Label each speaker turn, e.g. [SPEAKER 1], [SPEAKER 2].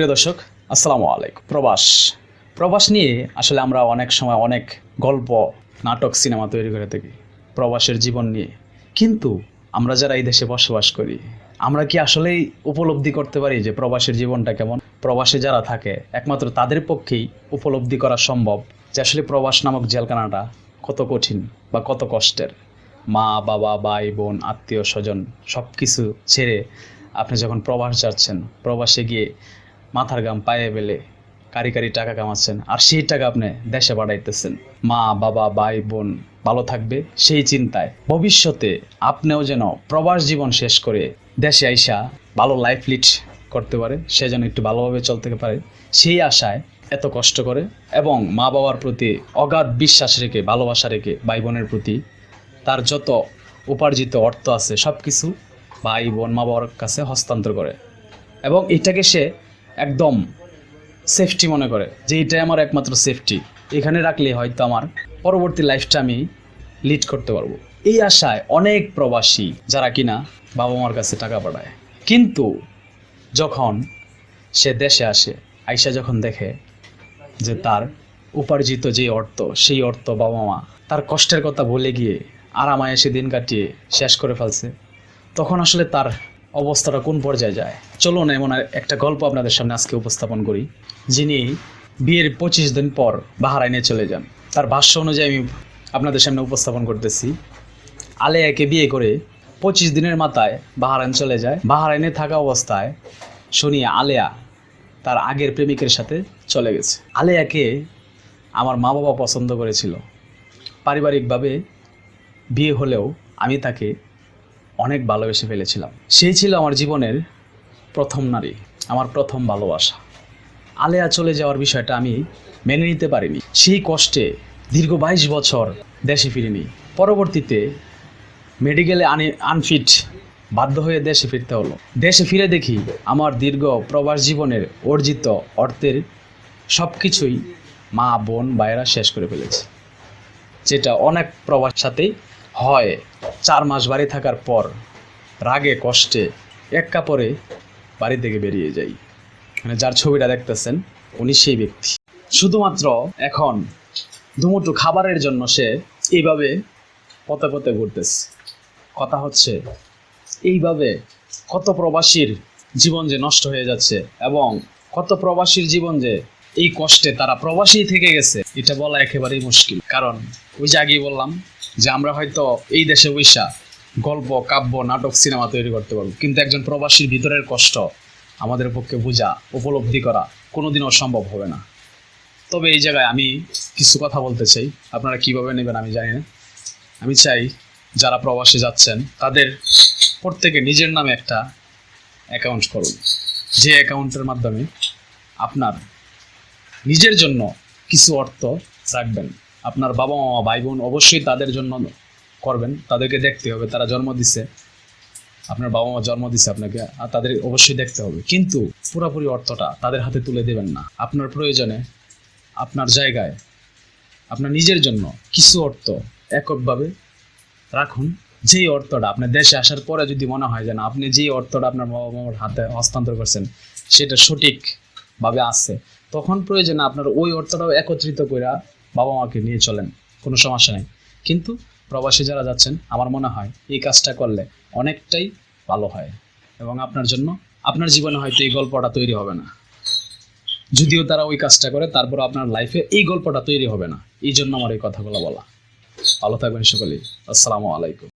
[SPEAKER 1] প্রিয় দর্শক, আসসালামু আলাইকুম। প্রবাস। প্রবাস নিয়ে আসলে আমরা অনেক সময় অনেক গল্প, নাটক, সিনেমা তৈরি করে থাকি প্রবাসের জীবন নিয়ে। কিন্তু আমরা যারা এই দেশে বসবাস করি, আমরা কি আসলেই উপলব্ধি করতে পারি যে প্রবাসের জীবনটা কেমন? প্রবাসে যারা থাকে, একমাত্র তাদের পক্ষেই উপলব্ধি করা সম্ভব যে আসলে প্রবাস নামক জেলখানাটা কত কঠিন বা কত কষ্টের। মা, বাবা, ভাই, বোন, আত্মীয়, স্বজন সব কিছু ছেড়ে আপনি যখন প্রবাস যাচ্ছেন, প্রবাসে গিয়ে মাথার গাম পায়ে বেলে কারি কারি টাকা কামাচ্ছেন। আর সেই টাকা আপনি দেশে বাড়াইতেছেন মা, বাবা, ভাই, বোন ভালো থাকবে সেই চিন্তায়। ভবিষ্যতে আপনিও যেন প্রবাস জীবন শেষ করে দেশে আইসা ভালো লাইফ লিড করতে পারে, সে যেন একটু ভালোভাবে চলতে পারে, সেই আশায় এত কষ্ট করে এবং মা বাবার প্রতি অগাধ বিশ্বাস রেখে, ভালোবাসা রেখে, ভাই বোনের প্রতি তার যত উপার্জিত অর্থ আছে সব কিছু ভাই বোন মা বাবার কাছে হস্তান্তর করে। এবং এটাকে সে একদম সেফটি মনে করে, যে এটাই আমার একমাত্র সেফটি এখানে রাখলে হয়তো আমার পরবর্তী লাইফটা আমি লিড করতে পারব। এই আশায় অনেক প্রবাসী, যারা কিনা বাবা মার কাছে টাকা পাঠায়। কিন্তু যখন সে দেশে আসে, আইসা যখন দেখে যে তার উপার্জিত যে অর্থ, সেই অর্থ বাবা মা তার কষ্টের কথা ভুলে গিয়ে আরামায় এসে দিন কাটিয়ে শেষ করে ফেলছে, তখন আসলে তার অবস্থাটা কোন পর্যায়ে যায়? চলুন এমন একটা গল্প আপনাদের সামনে আজকে উপস্থাপন করি, যিনি বিয়ের পঁচিশ দিন পর বাহারাইনে চলে যান। তার ভাষ্য অনুযায়ী আমি আপনাদের সামনে উপস্থাপন করতেছি, আলেয়াকে বিয়ে করে পঁচিশ দিনের মাথায় বাহারাইন চলে যায়। বাহারাইনে থাকা অবস্থায় শুনি আলেয়া তার আগের প্রেমিকের সাথে চলে গেছে। আলেয়াকে আমার মা বাবা পছন্দ করেছিল। পারিবারিকভাবে বিয়ে হলেও আমি তাকে অনেক ভালোবেসে ফেলেছিলাম। সেই ছিল আমার জীবনের প্রথম নারী, আমার প্রথম ভালোবাসা। আলেয়া চলে যাওয়ার বিষয়টা আমি মেনে নিতে পারিনি। সেই কষ্টে দীর্ঘ বাইশ বছর দেশে ফিরিনি। পরবর্তীতে মেডিকেলে আনি, আনফিট, বাধ্য হয়ে দেশে ফিরতে হলো। দেশে ফিরে দেখি আমার দীর্ঘ প্রবাস জীবনের অর্জিত অর্থের সব কিছুই মা, বোন, ভাইয়েরা শেষ করে ফেলেছে। যেটা অনেক প্রবাস সাথেই হয়। চার মাস বাড়ি থাকার পর রাগে, কষ্টে এক কাপড়ে বাড়ি থেকে বেরিয়ে যাই। মানে যার ছবিটা দেখতেছেন, উনি সেই ব্যক্তি। শুধুমাত্র এখন দুমুঠো খাবারের জন্য সে এইভাবে পথে পথে ঘুরতেছে। কথা হচ্ছে, এইভাবে কত প্রবাসীর জীবন যে নষ্ট হয়ে যাচ্ছে এবং কত প্রবাসীর জীবন যে এই কষ্টে তারা প্রবাসী থেকে গেছে, এটা বলা একেবারেই মুশকিল। কারণ ওই যে আগেই বললাম যে আমরা হয়তো এই দেশে বৈশা গল্প, কাব্য, নাটক, সিনেমা তৈরি করতে পারব। কিন্তু একজন প্রবাসীর ভিতরের কষ্ট আমাদের পক্ষে বোঝা, উপলব্ধি করা কোনোদিনও সম্ভব হবে না। তবে এই জায়গায় আমি কিছু কথা বলতে চাই। আপনারা কীভাবে নেবেন আমি জানি না। আমি চাই যারা প্রবাসে যাচ্ছেন, তাদের প্রত্যেকে নিজের নামে একটা অ্যাকাউন্ট করুন। যে অ্যাকাউন্টের মাধ্যমে আপনার নিজের জন্য কিছু অর্থ রাখবেন। আপনার বাবা মামা ভাই বোন অবশ্যই তাদের জন্য করবেন, তাদেরকে দেখতে হবে, তারা জন্ম দিচ্ছে আপনার বাবা মা জন্ম দিচ্ছে আপনাকে, আর তাদের অবশ্যই দেখতে হবে। কিন্তু পুরোপুরি অর্থটা তাদের হাতে তুলে দেবেন না। আপনার প্রয়োজনে, আপনার জায়গায়, আপনার নিজের জন্য কিছু অর্থ এককভাবে রাখুন। যেই অর্থটা আপনার দেশে আসার পরে যদি মনে হয় যে না, আপনি যেই অর্থটা আপনার বাবা মামার হাতে হস্তান্তর করছেন, সেটা সঠিকভাবে আছে, তখন প্রয়োজনে আপনার ওই অর্থটাও একত্রিত করে বাবা মাকে নিয়ে চলেন, কোনো সমস্যা নেই। কিন্তু প্রবাসী যারা যাচ্ছেন, আমার মনে হয় এই কাজটা করলে অনেকটাই ভালো হয় এবং আপনার জন্য, আপনার জীবনে হয়তো এই গল্পটা তৈরি হবে না। যদিও তারা ওই কাজটা করে, তারপর আপনার লাইফে এই গল্পটা তৈরি হবে না। এই জন্য আমার এই কথাগুলো বলা। ভালো থাকবেন সকলেই। আসসালামু আলাইকুম।